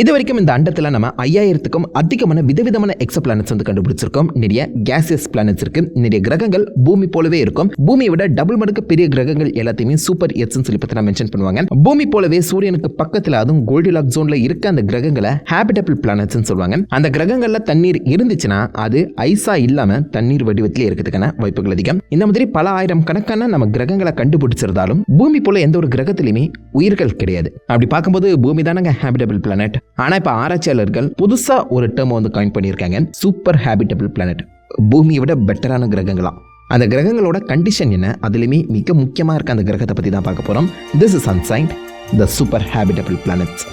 இது வரைக்கும் இந்த அண்டத்தில் நம்ம ஐயாயிரத்துக்கும் அதிகமான விதவிதமான எக்ஸ பிளானட்ஸ் வந்து கண்டுபிடிச்சிருக்கோம். நிறைய கேசியஸ் பிளானட்ஸ் இருக்கு. நிறைய கிரகங்கள் பூமி போலவே இருக்கும். பூமியை விட டபுள் மடங்கு பெரிய கிரகங்கள் எல்லாத்தையுமே சூப்பர் எட்ஸ்னு சொல்லி பத்தி மென்ஷன் பண்ணுவாங்க. பூமி போலவே சூரியனுக்கு பக்கத்தில் அதுவும் கோல்டிலாக் ஜோன்ல இருக்க அந்த கிரகங்களை ஹேபிடபிள் பிளானட்ஸ்னு சொல்லுவாங்க. அந்த கிரகங்கள்ல தண்ணீர் இருந்துச்சுன்னா அது ஐஸா இல்லாம தண்ணீர் வடிவத்திலே இருக்கிறதுக்கான வாய்ப்புகள் அதிகம். இந்த மாதிரி பல ஆயிரம் கணக்கான நம்ம கிரகங்களை கண்டுபிடிச்சிருந்தாலும் பூமி போல எந்த ஒரு கிரகத்திலுமே உயிர்கள் கிடையாது. அப்படி பார்க்கும்போது பூமி தானங்க ஹேபிடபிள் பிளானட் ஆனால் இப்போ ஆராய்ச்சியாளர்கள் புதுசாக ஒரு டேர்மை வந்து காயின் பண்ணியிருக்காங்க சூப்பர் ஹேபிட்டபிள் பிளானட் பூமியை விட பெட்டரான கிரகங்களாம் அந்த கிரகங்களோட கண்டிஷன் என்ன? அதுலேயுமே மிக முக்கியமாக இருக்க அந்த கிரகத்தை பற்றி தான் பார்க்க போகிறோம் this is ancient the super habitable planets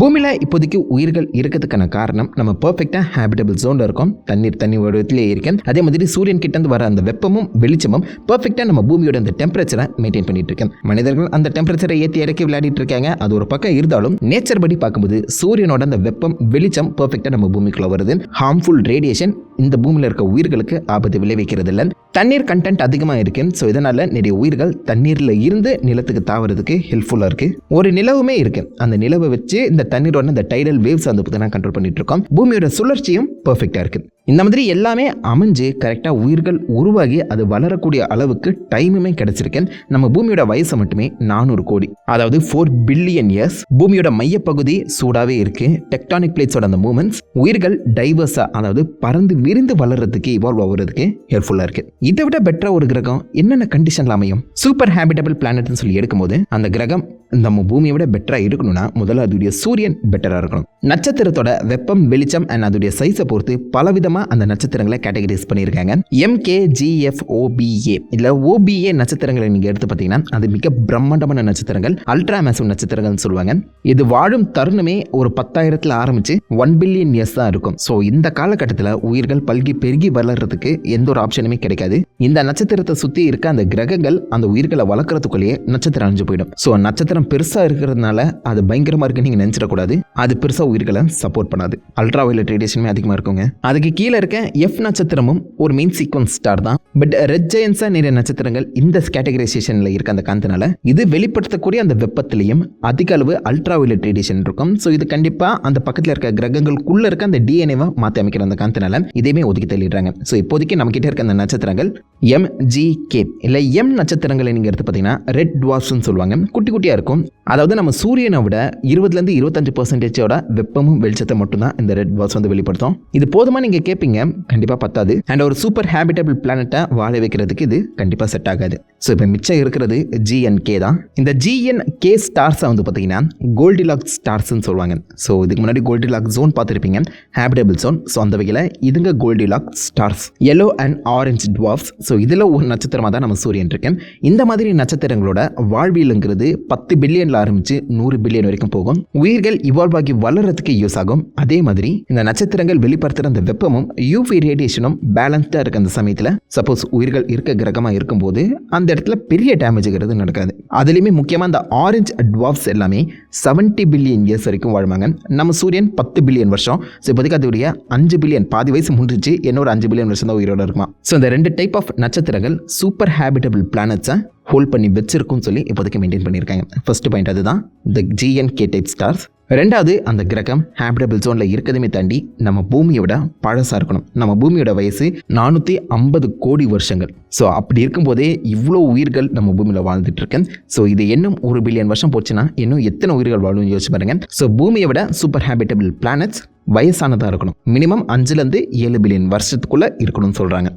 பூமியில் இப்போதைக்கு உயிர்கள் இருக்கிறதுக்கான காரணம் நம்ம பர்ஃபெக்டாக ஹேபிட்டபிள் ஜோனில் இருக்கோம். தண்ணீர் தண்ணி வடிவத்திலே இருக்கேன். அதே மாதிரி சூரியன் கிட்டேருந்து வர அந்த வெப்பமும் வெளிச்சமும் பர்ஃபெக்டாக நம்ம பூமியோட அந்த டெம்பரேச்சரை மெயின்டைன் பண்ணிட்டு இருக்கேன். மனிதர்கள் அந்த டெம்பரேச்சரை ஏற்றி இறக்கி விளையாடிட்டு இருக்காங்க. அது ஒரு பக்கம் இருந்தாலும் நேச்சர் படி பார்க்கும்போது சூரியனோட அந்த வெப்பம் வெளிச்சம் பர்ஃபெக்டாக நம்ம பூமிக்குள்ளே வருது. ஹார்ம்ஃபுல் ரேடியேஷன் இந்த பூமியில் இருக்க உயிர்களுக்கு ஆபத்து விளைவிக்கிறது இல்லை தண்ணீர் கண்டென்ட் அதிகமாக இருக்கு. ஸோ இதனால் நிறைய உயிர்கள் தண்ணீரில் இருந்து நிலத்துக்கு தாவறதுக்கு ஹெல்ப்ஃபுல்லாக இருக்குது ஒரு நிலவுமே இருக்கு. அந்த நிலவை வச்சு இந்த தண்ணீரோட இந்த டைடல் வேவ்ஸ் வந்து பார்த்தீங்கன்னா கண்ட்ரோல் பண்ணிட்டு இருக்கோம். பூமியோட சுழற்சியும் பர்ஃபெக்டாக இருக்குது இந்த மாதிரி எல்லாமே அமைஞ்சு கரெக்டாக உயிர்கள் உருவாகி அது வளரக்கூடிய அளவுக்கு டைமுமே கிடைச்சிருக்கு. நம்ம பூமியோட வயசு மட்டுமே நானூறு கோடி அதாவது ஃபோர் பில்லியன் இயர்ஸ் பூமியோட மையப்பகுதி சூடாகவே இருக்கு. டெக்டானிக் பிளேட்ஸோட அந்த மூமெண்ட்ஸ் உயிர்கள் டைவர்ஸாக அதாவது பறந்து விரிந்து வளர்றதுக்கு இவால்வ் ஆகுறதுக்கு ஹெல்ப்ஃபுல்லாக இருக்கு. இதை விட பெட்டராக ஒரு கிரகம் என்னென்ன கண்டிஷன்ல அமையும்? சூப்பர் ஹேபிட்டபிள் பிளானட்னு சொல்லி எடுக்கும்போது அந்த கிரகம் நம்ம பூமியை விட பெட்டராக இருக்கணும்னா முதல்ல அதோடைய சூரியன் பெட்டராக இருக்கணும். நட்சத்திரத்தோட வெப்பம் வெளிச்சம் அண்ட் அதோடைய சைஸை பொறுத்து பலவிதமாக அந்த நட்சத்திரங்களை கேட்டகரைஸ் பண்ணியிருக்காங்க. M K G F O B A இல்லை ஓபிஏ நட்சத்திரங்களை நீங்கள் எடுத்து பார்த்தீங்கன்னா அது மிக பிரம்மாண்டமான நட்சத்திரங்கள் அல்ட்ரா மேசிவ் நட்சத்திரங்கள்னு சொல்லுவாங்க. இது வாழும் தருணமே ஒரு பத்தாயிரத்தில் ஆரம்பிச்சு ஒன் பில்லியன் இயர்ஸ் தான் இருக்கும். ஸோ இந்த காலகட்டத்தில் உயிர்கள் பல்கி பெருகி வளர்றதுக்கு எந்த ஒரு ஆப்ஷனுமே கிடைக்காது. இந்த நட்சத்திரத்தை சுற்றி இருக்க அந்த கிரகங்கள் அந்த உயிர்களை வளர்க்குறதுக்குள்ளேயே நட்சத்திரம் அழிஞ்சு போயிடும். ஸோ நட்சத்திரம் பெருசாக இருக்கிறதுனால அது பயங்கரமாக இருக்குன்னு நீங்கள் நினச்சிடக்கூடாது. அது பெருசாக உயிர்களை சப்போர்ட் பண்ணாது. அல்ட்ரா வயலட் ரேடியேஷனுமே அதிகமாக இருக்குங்க. அதுக்கு கீழே இருக்க எஃப் நட்சத்திரமும் ஒரு மெயின் சீக்வன்ஸ் ஸ்டார் தான். பட் ரெட் ஜெயன்ஸாக நிறைய நட்சத்திரங்கள் இந்த கேட்டகரைசேஷனில் இருக்க அந்த காந்தனால இது வெளிப்படுத்தக்கூடிய அந்த வெப்பத்திலையும் அதிக அளவு அல்ட்ரா வயலட் ரேடியேஷன் இருக்கும். ஸோ இது கண்டிப்பாக அந்த பக்கத்தில் இருக்க கிரகங்களுக்குள்ள இருக்க அந்த டிஎன்ஏவை மாற்றி அமைக்கிற அந்த காந்தனால இதையுமே ஒதுக்கி தள்ளிடுறாங்க. ஸோ இப்போதைக்கு நம்ம கிட்ட இருக்க அந்த நட்சத்திரங்கள் எம் ஜி கே இல்லை எம் நட்சத்திரங்களை நீங்கள் எடுத்து பார்த்தீங்கன்னா ரெட் டுவார்ஸ்னு சொல்லுவாங்க. குட்டி குட்டியாக இருக்கும். அதாவது நம்ம சூரியனை விட இருபதுலேருந்து இருபத்தஞ்சு பர்சன்டேஜோட வெப்பமும் வெளிச்சத்தை மட்டும்தான் இந்த ரெட் டுவார்ஸ் வந்து வெளிப்படுத்தும். இது போதுமா நீங்கள் கேட்பீங்க கண்டிப்பாக பத்தாது. அண்ட் ஒரு சூப்பர் ஹேபிட்டபிள் பிளானட்டை வாழ வைக்கிறதுக்கு இது கண்டிப்பாக செட் ஆகாது. ஸோ இப்போ மிச்சம் இருக்கிறது ஜிஎன் கே தான். இந்த ஜிஎன் கே ஸ்டார்ஸை வந்து பார்த்தீங்கன்னா கோல்டிலாக் ஸ்டார்ஸ்னு சொல்லுவாங்க. ஸோ இதுக்கு முன்னாடி கோல்டிலாக் ஜோன் பார்த்துருப்பீங்க. ஹேபிட்டபிள் ஜோன் ஸோ அந்த வகையில் இதுங்க goldilock stars yellow and orange dwarfs so இதில் ஒரு நட்சத்திரமாக தான் நம்ம சூரியன் இருக்கேன் இந்த மாதிரி நட்சத்திரங்களோட வாழ்வியலுங்கிறது பத்து பில்லியனில் ஆரம்பித்து நூறு பில்லியன் வரைக்கும் போகும். உயிர்கள் இவால்வ் ஆகி வளர்றதுக்கு யூஸ் ஆகும். அதே மாதிரி இந்த நட்சத்திரங்கள் வெளிப்படுத்துகிற அந்த வெப்பமும் யூவி ரேடியேஷனும் பேலன்ஸ்டாக இருக்க அந்த சமயத்தில். சப்போஸ் உயிர்கள் இருக்க கிரகமாக இருக்கும்போது அந்த இடத்துல பெரிய டேமேஜுங்கிறது நடக்காது. அதுலேயுமே முக்கியமாக அந்த ஆரஞ்சு அட்வாப்ஸ் எல்லாமே செவன்ட்டி பில்லியன் இயர்ஸ் வரைக்கும் வாழ்வாங்க. நம்ம சூரியன் பத்து பில்லியன் வருஷம். ஸோ இப்போதைக்கு அதோடைய அஞ்சு பில்லியன் பாதி வயசு முடிஞ்சிச்சு இன்னொரு அஞ்சு பில்லியன் வருஷம் தான் உயிரோட இருக்குமா? ஸோ இந்த ரெண்டு டைப் ஆஃப் நட்சத்திரங்கள் சூப்பர் ஹேபிட்டபிள் பிளானட்ஸை ஹோல்ட் பண்ணி வச்சிருக்கும்னு சொல்லி இப்போதைக்கு மெயின்டைன் பண்ணியிருக்காங்க. ஃபர்ஸ்ட் பாயிண்ட் அதுதான் the G and K type stars ரெண்டாவது அந்த கிரகம் ஹேபிடபிள் ஜோனில் இருக்கிறதுமே தாண்டி நம்ம பூமியோட பழசாக இருக்கணும். நம்ம பூமியோட வயசு நானூற்றி ஐம்பது கோடி வருஷங்கள். ஸோ அப்படி இருக்கும்போதே இவ்வளோ உயிர்கள் நம்ம பூமியில் வாழ்ந்துட்டு இருக்கேன் ஸோ இது இன்னும் ஒரு பில்லியன் வருஷம் போச்சுன்னா இன்னும் எத்தனை உயிர்கள் வாழும் யோசிச்சு பாருங்க. ஸோ பூமியை விட சூப்பர் ஹேபிட்டபிள் பிளானட்ஸ் வயசானதாக இருக்கணும். மினிமம் அஞ்சுலேருந்து ஏழு பில்லியன் வருஷத்துக்குள்ளே இருக்கணும்னு சொல்கிறாங்க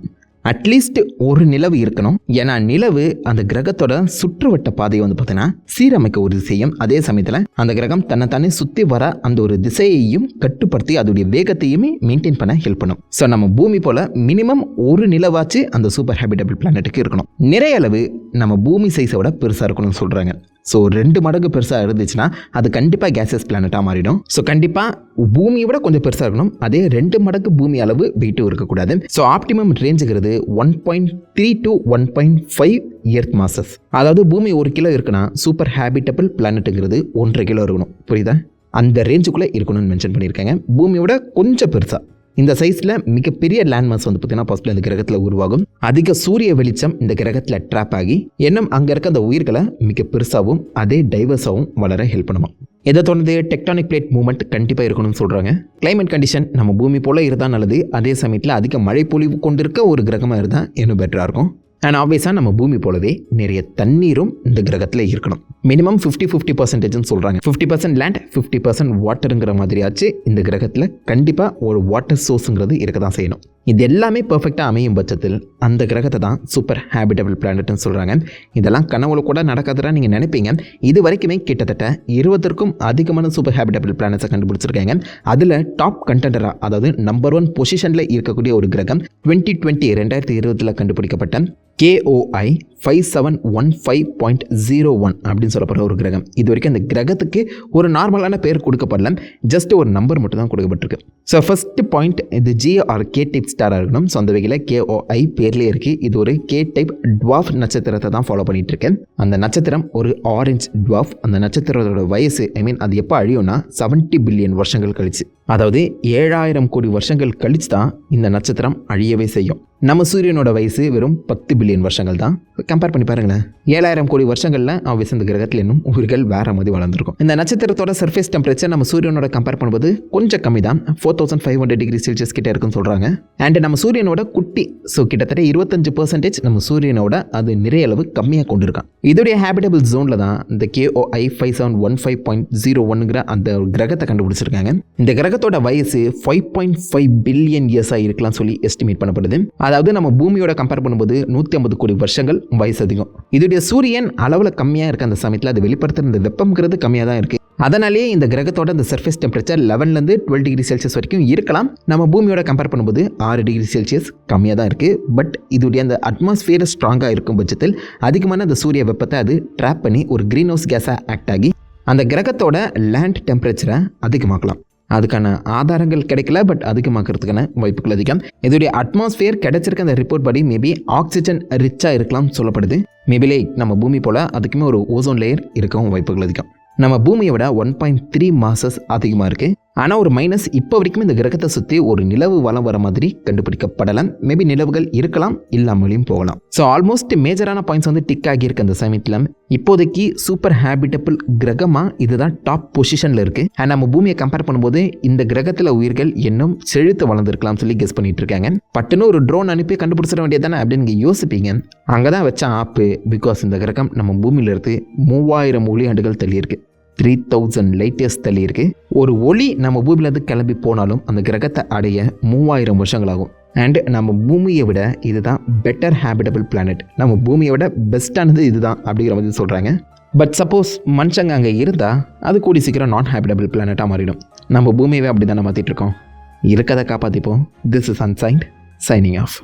அட்லீஸ்ட் ஒரு நிலவு இருக்கணும். ஏன்னா நிலவு அந்த கிரகத்தோட சுற்றுவட்ட பாதையை வந்து பார்த்தீங்கன்னா சீரமைக்க ஒரு செய்யும். அதே சமயத்தில் அந்த கிரகம் தன்னைத்தானே சுற்றி வர அந்த ஒரு திசையையும் கட்டுப்படுத்தி அதோடைய வேகத்தையுமே மெயின்டைன் பண்ண ஹெல்ப் பண்ணும். ஸோ நம்ம பூமி போல மினிமம் ஒரு நிலவாச்சு அந்த சூப்பர் ஹேபிட்டபிள் பிளானட்டுக்கு இருக்கணும். நிறைய அளவு நம்ம பூமி சைஸை விட பெருசாக இருக்கணும்னு சொல்கிறாங்க ஸோ ரெண்டு மடங்கு பெருசாக இருந்துச்சுன்னா அது கண்டிப்பாக கேசஸ் பிளானட்டாக மாறிடும். ஸோ கண்டிப்பாக பூமியை விட கொஞ்சம் பெருசாக இருக்கணும். அதே ரெண்டு மடங்கு பூமி அளவு வெயிட்டும் இருக்கக்கூடாது. So optimum ரேஞ்சுங்கிறது one point three to one point five earth masses அதாவது பூமி ஒரு கிலோ இருக்குன்னா சூப்பர் ஹேபிட்டபிள் பிளானட்டுங்கிறது ஒன்றரை கிலோ இருக்கணும். புரியுதா? அந்த ரேஞ்சுக்குள்ளே இருக்கணும்னு மென்ஷன் பண்ணியிருக்காங்க. பூமியோட கொஞ்சம் பெருசாக இந்த சைஸில் மிகப்பெரிய லேண்ட்மார்க்ஸ் வந்து பார்த்தீங்கன்னா ஃபஸ்ட்டில் இந்த கிரகத்தில் உருவாகும். அதிக சூரிய வெளிச்சம் இந்த கிரகத்தில் ட்ராப் ஆகி இன்னும் அங்கே இருக்க அந்த உயிர்களை மிக பெருசாகவும் அதே டைவர்ஸாகவும் வளர ஹெல்ப் பண்ணுமா இதை தொடர்ந்து டெக்டானிக் பிளேட் மூவ்மெண்ட் கண்டிப்பாக இருக்கணும்னு சொல்கிறாங்க கிளைமேட் கண்டிஷன் நம்ம பூமி போல் இருந்தால் நல்லது. அதே சமயத்தில் அதிக மழை பொழிவு கொண்டிருக்க ஒரு கிரகமாக இருந்தால் இன்னும் பெட்டராக இருக்கும். அண்ட் ஆப்வியஸாக நம்ம பூமி போலவே நிறைய தண்ணீரும் இந்த கிரகத்தில் இருக்கணும். மினிமம் ஃபிஃப்டி ஃபிஃப்டி பர்சன்டேஜ்னு சொல்கிறாங்க fifty percent land fifty percent வாட்டருங்கிற மாதிரியாச்சு இந்த கிரகத்தில் கண்டிப்பாக ஒரு வாட்டர் சோர்ஸுங்கிறது இருக்க தான் செய்யணும். இது எல்லாமே பர்ஃபெக்டாக அமையும் பட்சத்தில் அந்த கிரகத்தை தான் சூப்பர் ஹேபிட்டபிள் பிளானட்னு சொல்கிறாங்க இதெல்லாம் கனவுல கூட நடக்காதரா நீங்கள் நினைப்பீங்க. இது வரைக்குமே கிட்டத்தட்ட இருபதற்கும் அதிகமான சூப்பர் ஹேபிட்டபிள் பிளானட்ஸை கண்டுபிடிச்சிருக்காங்க. அதில் டாப் கண்டெண்டராக அதாவது நம்பர் ஒன் பொசிஷனில் இருக்கக்கூடிய ஒரு கிரகம் டுவெண்ட்டி டுவெண்ட்டி ரெண்டாயிரத்தி இருபதில் கண்டுபிடிக்கப்பட்ட KOI five seven one five point zero one அப்படின்னு சொல்லப்படுற ஒரு கிரகம். இது வரைக்கும் அந்த கிரகத்துக்கு ஒரு நார்மலான பேர் கொடுக்கப்படல. ஜஸ்ட் ஒரு நம்பர் மட்டும் தான் கொடுக்கப்பட்டிருக்கு. ஸோ ஃபஸ்ட்டு பாயிண்ட் இது ஜிஆர் கே டைப் ஸ்டாராக இருக்கணும். ஸோ அந்த வகையில் கேஓஐ பேர்லேயே இருக்குது இது ஒரு கே டைப் டுவாஃப் நட்சத்திரத்தை தான் ஃபாலோ பண்ணிட்டு இருக்கேன். அந்த நட்சத்திரம் ஒரு ஆரஞ்ச் டுவாஃப் அந்த நட்சத்திரத்தோட வயசு ஐ மீன் அது எப்போ அழியும்னா செவன்ட்டி பில்லியன் வருஷங்கள் கழிச்சு. அதாவது ஏழாயிரம் கோடி வருஷங்கள் கழிச்சு தான் இந்த நட்சத்திரம் அழியவே செய்யும். நம்ம சூரியனோட வயசு வெறும் பத்து பில்லியன் வருஷங்கள் தான் கம்பேர் பண்ணி பாருங்களேன். ஏழாயிரம் கோடி வருஷங்களில் அவன் விசந்த கிரகத்தில் இன்னும் உயிர்கள் வேற மாதிரி வளர்ந்துருக்கும். இந்த நட்சத்திரத்தோட சர்ஃபேஸ் டெம்பரேச்சர் நம்ம சூரியனோட கம்பேர் பண்ணும்போது கொஞ்சம் கம்மி தான் four thousand five hundred degree Celsius கிட்ட இருக்குன்னு சொல்கிறாங்க அண்ட் நம்ம சூரியனோட குட்டி ஸோ கிட்டத்தட்ட இருபத்தஞ்சு பர்சன்டேஜ் நம்ம சூரியனோட அது நிறைய அளவு கம்மியாக கொண்டிருக்கான். இதோடைய ஹேபிட்டபிள் ஜோனில் தான் இந்த KOI five seven one five point zero ஒன்னுங்கிற அந்த கிரகத்தை கண்டுபிடிச்சிருக்காங்க. இந்த கிரகத்தோட வயசு ஃபைவ் பாயிண்ட் ஃபைவ் பில்லியன் இயர்ஸாக இருக்கலாம் சொல்லி எஸ்டிமேட் பண்ணப்படுது. அதாவது நம்ம பூமியோட கம்பேர் பண்ணும்போது நூற்றி ஐம்பது கோடி வருஷங்கள் வயசு அதிகம். இதோடைய சூரியன் அளவில் கம்மியாக இருக்க அந்த சமயத்தில் அது வெளிப்படுத்துகிற இந்த வெப்பம்ங்கிறது கம்மியாக தான் இருக்குது அதனாலேயே இந்த கிரகத்தோட இந்த சர்ஃபேஸ் டெம்பரேச்சர் லெவன்லேருந்து டுவெல் டிகிரி செல்சியஸ் வரைக்கும் இருக்கலாம். நம்ம பூமியோட கம்பேர் பண்ணும்போது ஆறு டிகிரி செல்சியஸ் கம்மியாக தான் இருக்குது பட் இதோடைய அந்த அட்மாஸ்ஃபியர் ஸ்ட்ராங்காக இருக்கும் பட்சத்தில் அதிகமான அந்த சூரிய வெப்பத்தை அது ட்ராப் பண்ணி ஒரு க்ரீன் ஹவுஸ் கேஸாக ஆக்ட் ஆகி அந்த கிரகத்தோட லேண்ட் டெம்பரேச்சரை அதிகமாக்கலாம். அதுக்கான ஆதாரங்கள் கிடைக்கல பட் அதிகமாக்கிறதுக்கான வாய்ப்புகள் அதிகம். இதோடைய அட்மாஸ்பியர் கிடைச்சிருக்க அந்த ரிப்போர்ட் படி மேபி ஆக்சிஜன் ரிச்சாக இருக்கலாம் சொல்லப்படுது. மேபிலே நம்ம பூமி போல் அதுக்குமே ஒரு ஓசோன் லேயர் இருக்கவும் வாய்ப்புகள் அதிகம். நம்ம பூமியை விட ஒன் பாயிண்ட் த்ரீ மாசஸ் அதிகமாக இருக்குது ஆனால் ஒரு மைனஸ் இப்போ வரைக்கும் இந்த கிரகத்தை சுற்றி ஒரு நிலவு வளம் வர மாதிரி கண்டுபிடிக்கப்படலாம். மேபி நிலவுகள் இருக்கலாம் இல்லாமலையும் போகலாம். ஸோ ஆல்மோஸ்ட் மேஜரான பாயிண்ட்ஸ் வந்து டிக் ஆகியிருக்கு அந்த சமயத்தில் இப்போதைக்கு சூப்பர் ஹேபிட்டபிள் கிரகமாக இதுதான் டாப் பொசிஷனில் இருக்குது அண்ட் நம்ம பூமியை கம்பேர் பண்ணும்போது இந்த கிரகத்தில் உயிர்கள் இன்னும் செழுத்து வளர்ந்துருக்கலாம் சொல்லி கெஸ் பண்ணிட்டு இருக்காங்க பட்டுன்னு ஒரு ட்ரோன் அனுப்பி கண்டுபிடிச்சிட வேண்டியதானே அப்படின்னு யோசிப்பீங்க. அங்கே தான் வச்ச ஆப்பு பிகாஸ் இந்த கிரகம் நம்ம பூமியிலிருந்து மூவாயிரம் ஒளியாண்டுகள் ஆண்டுகள் தள்ளியிருக்கு. த்ரீ தௌசண்ட் லைட் தள்ளி இருக்குது ஒரு ஒளி நம்ம பூமியிலேருந்து கிளம்பி போனாலும் அந்த கிரகத்தை அடைய மூவாயிரம் வருஷங்கள் ஆகும் அண்ட் நம்ம பூமியை விட இதுதான் பெட்டர் ஹேபிட்டபிள் பிளானட் நம்ம பூமியை விட பெஸ்ட்டானது இதுதான் அப்படிங்கிற மாதிரி சொல்கிறாங்க பட் சப்போஸ் மனுஷங்க அங்கே இருந்தால் அது கூடி சீக்கிரம் நான் ஹேபிட்டபிள் பிளானட்டாக மாறிடும். நம்ம பூமியவே அப்படி தானே மாற்றிட்டு இருக்கோம். இருக்கதை காப்பாற்றிப்போம் this is ancient signing off